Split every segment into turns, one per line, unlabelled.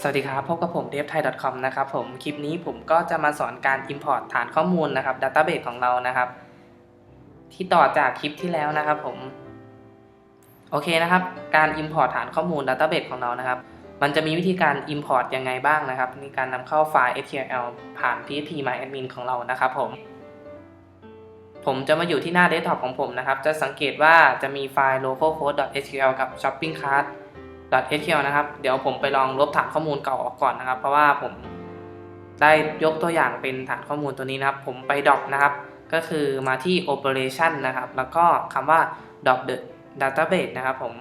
สวัสดีครับ พบกับผม d e v t h a i c o m นะครับผม คลิปนี้ผมก็จะมาสอนการ Import ฐานข้อมูลนะครับ Database ของเรานะครับ ที่ต่อจากคลิปที่แล้วนะครับผม โอเคนะครับ การ Import ฐานข้อมูล Database ของเรานะครับ มันจะมีวิธีการ Import ยังไงบ้างนะครับ ในการนำเข้าไฟล์ SQL ผ่าน PHPMyAdmin ของเรานะครับผม ผมจะมาอยู่ที่หน้าเดสก์ท็อปของผมนะครับ จะสังเกตว่าจะมีไฟล์ localhost.sql กับ shoppingcart .sql นะครับเดี๋ยวผมไปลองลบฐานข้อมูลเก่าออกก่อนนะครับ เพราะว่าผมได้ยกตัวอย่างเป็นฐานข้อมูลตัวนี้นะครับ ผมไปดรอปนะครับ ก็คือมาที่ operation นะครับ แล้วก็คำว่า drop the database นะครับผม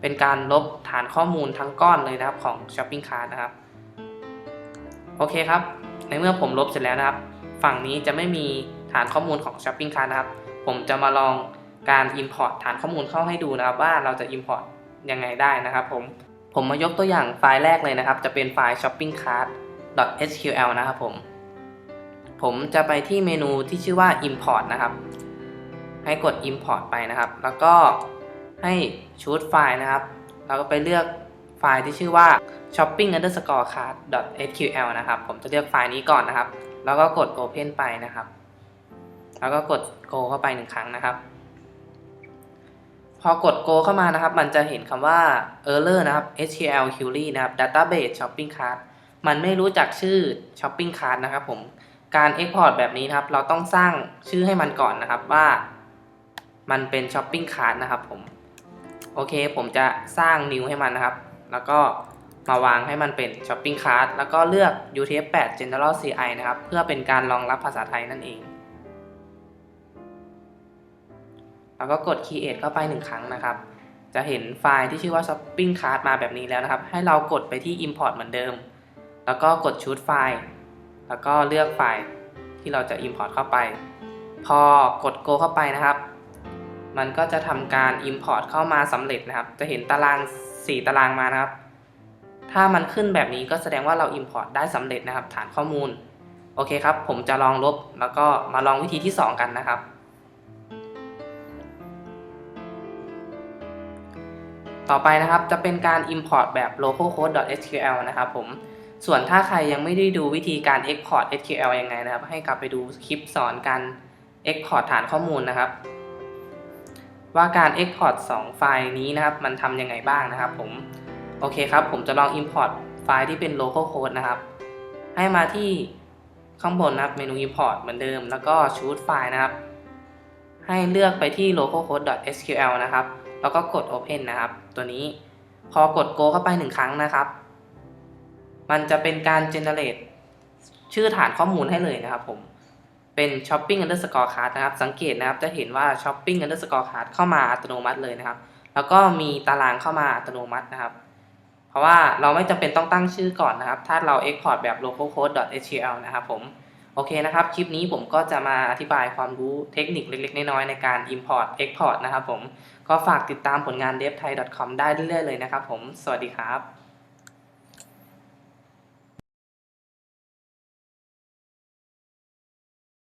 เป็นการลบฐานข้อมูลทั้งก้อนเลยนะครับของ shopping cart นะครับโอเคครับ ในเมื่อผมลบเสร็จแล้วนะครับ ฝั่งนี้จะไม่มีฐานข้อมูลของ shopping cart นะครับ ผมจะมาลองการ import ฐานข้อมูลเข้าให้ดูนะครับว่าเราจะ import ยังไงได้นะครับผม ผมมายกตัวอย่างไฟล์แรกเลยนะครับ จะเป็นไฟล์ shopping cart .sql นะครับผม ผมจะไปที่เมนูที่ชื่อว่า import นะครับ ให้กด import ไปนะครับ แล้วก็ให้ choose ไฟล์นะครับ แล้วก็ไปเลือกไฟล์ที่ชื่อว่า shopping underscore cart sql นะครับ ผมจะเลือกไฟล์นี้ก่อนนะครับ แล้วก็กด open ไปนะครับ แล้วก็กด go เข้าไปหนึ่งครั้งนะครับ พอกด go เข้ามานะครับ มันจะเห็นคำว่า error นะครับ SQL query นะครับ database shopping cart มันไม่รู้จักชื่อ shopping cart นะครับผม การ export แบบนี้นะครับ เราต้องสร้างชื่อให้มันก่อนนะครับว่ามันเป็น shopping cart นะครับผม โอเค ผมจะสร้าง new ให้มันนะครับ แล้วก็มาวางให้มันเป็น shopping cart แล้วก็เลือก UTF-8 General CI นะครับ เพื่อเป็นการรองรับภาษาไทยนั่นเอง แล้วก็กด create เข้าไปหนึ่งครั้งนะครับ จะเห็นไฟล์ที่ชื่อว่า shopping cart มาแบบนี้แล้วนะครับ ให้เรากดไปที่ import เหมือนเดิม แล้วก็กด choose ไฟล์ แล้วก็เลือกไฟล์ที่เราจะ import เข้าไป พอกด go เข้าไปนะครับ มันก็จะทำการ import เข้ามาสำเร็จนะครับ จะเห็นตาราง 4 ตารางมานะครับ ถ้ามันขึ้นแบบนี้ก็แสดงว่าเรา import ได้สำเร็จนะครับ ฐานข้อมูล โอเคครับ ผมจะลองลบ แล้วก็มาลองวิธีที่ 2 กันนะครับ ต่อไปนะครับจะเป็นการ import แบบ localhost.sql นะครับผม ส่วนถ้าใครยังไม่ได้ดูวิธีการ export SQL ยังไงนะครับ ให้กลับไปดูคลิปสอนการ export ฐานข้อมูลนะครับ ว่าการ export 2 ไฟล์นี้นะครับ มันทำยังไงบ้างนะครับผม โอเคครับ ผมจะลอง import ไฟล์ที่เป็น localhost นะครับ ให้มาที่ข้างบนนะครับเมนู import เหมือนเดิม แล้วก็ choose ไฟล์นะครับ ให้เลือกไปที่ localhost.sql นะครับ แล้วก็กด open นะครับ ตัวนี้พอกด go เข้าไปหนึ่งครั้งนะครับ มันจะเป็นการ generate ชื่อฐานข้อมูลให้เลยนะครับผมเป็น shopping underscore cart นะครับ สังเกตนะครับจะเห็นว่า shopping underscore cart เข้ามาอัตโนมัติเลยนะครับ แล้วก็มีตารางเข้ามาอัตโนมัตินะครับ เพราะว่าเราไม่จำเป็นต้องตั้งชื่อก่อนนะครับ ถ้าเรา export แบบ localhost.sql นะครับผม โอเคนะครับ คลิปนี้ผมก็จะมาอธิบายความรู้เทคนิคเล็ก ๆ น้อยๆในการ import export นะครับผม ก็ฝากติดตามผลงาน devthai.com ได้เรื่อยๆเลยนะครับผม สวัสดีครับ